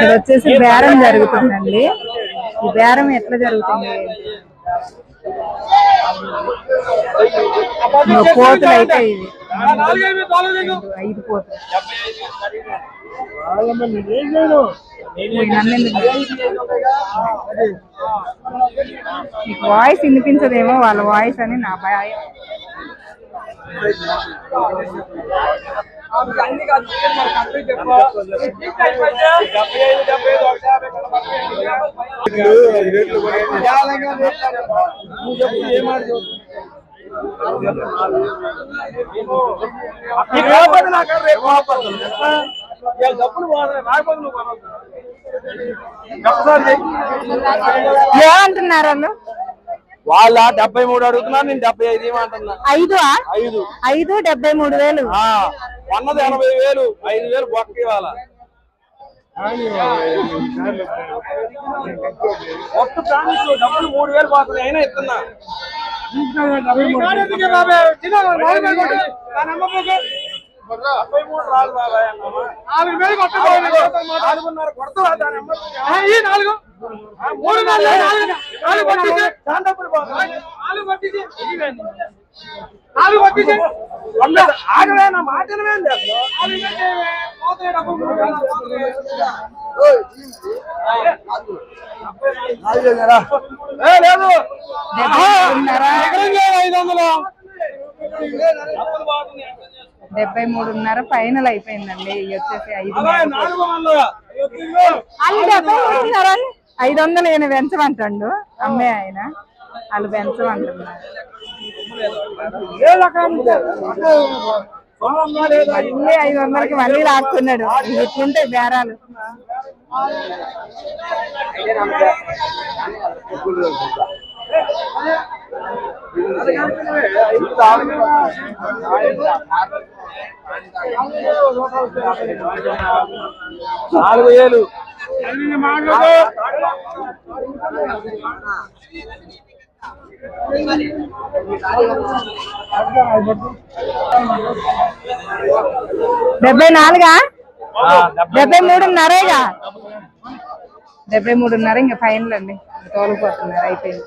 ఇక్కడ వచ్చేసి బేరం జరుగుతుందండి. ఈ బేరం ఎట్లా జరుగుతుంది? పోతులు అయితే రెండు, ఐదు పోతులు? మీకు వాయిస్ వినిపించదేమో వాళ్ళ వాయిస్ అని నా భయం. ఏమంటున్నారు వాళ్ళు? వాళ్ళ డెబ్బై మూడు అడుగుతున్నారు నేను డెబ్బై ఐదు ఏమంటున్నా? ఐదు ఐదు. ఐదు డెబ్బై మూడు వేలు. ఉన్నది ఎనభై వేలు ఐదు వేలు బొక్క ఇవాళ ఒక్క ప్రాణికి డబ్బులు మూడు వేలు పోతుంది అయినా ఇస్తున్నా నాలుగు మూడు రాదు బాబాయ్ అన్నమా. నాలుగున్నర కొడతావా మూడు నాలుగు డబ్బులు పోతుంది. వంద ఆగవే నా మాట లేదు. డెబ్బై మూడున్నర. ఐదు వందలు? డెబ్బై మూడున్నర ఫైనల్ అయిపోయిందండి. వచ్చేసి ఐదు డెబ్బై మూడున్నర ఐదు వందలు ఈయన పెంచమంటాడు. అమ్మే ఆయన. వాళ్ళు పెంచమంటున్నారు. మళ్ళీ ఐదు వందలకి మళ్ళీ లాక్కున్నాడు ఇట్లుంటే బేరాలు నాలుగు. వేలు డెబ్బై నాలుగా? డెబ్బై మూడున్నరేగా? డెబ్బై మూడున్నర ఇంకా ఫైనల్ అండి. తోలిపోతున్నారు అయిపోయింది.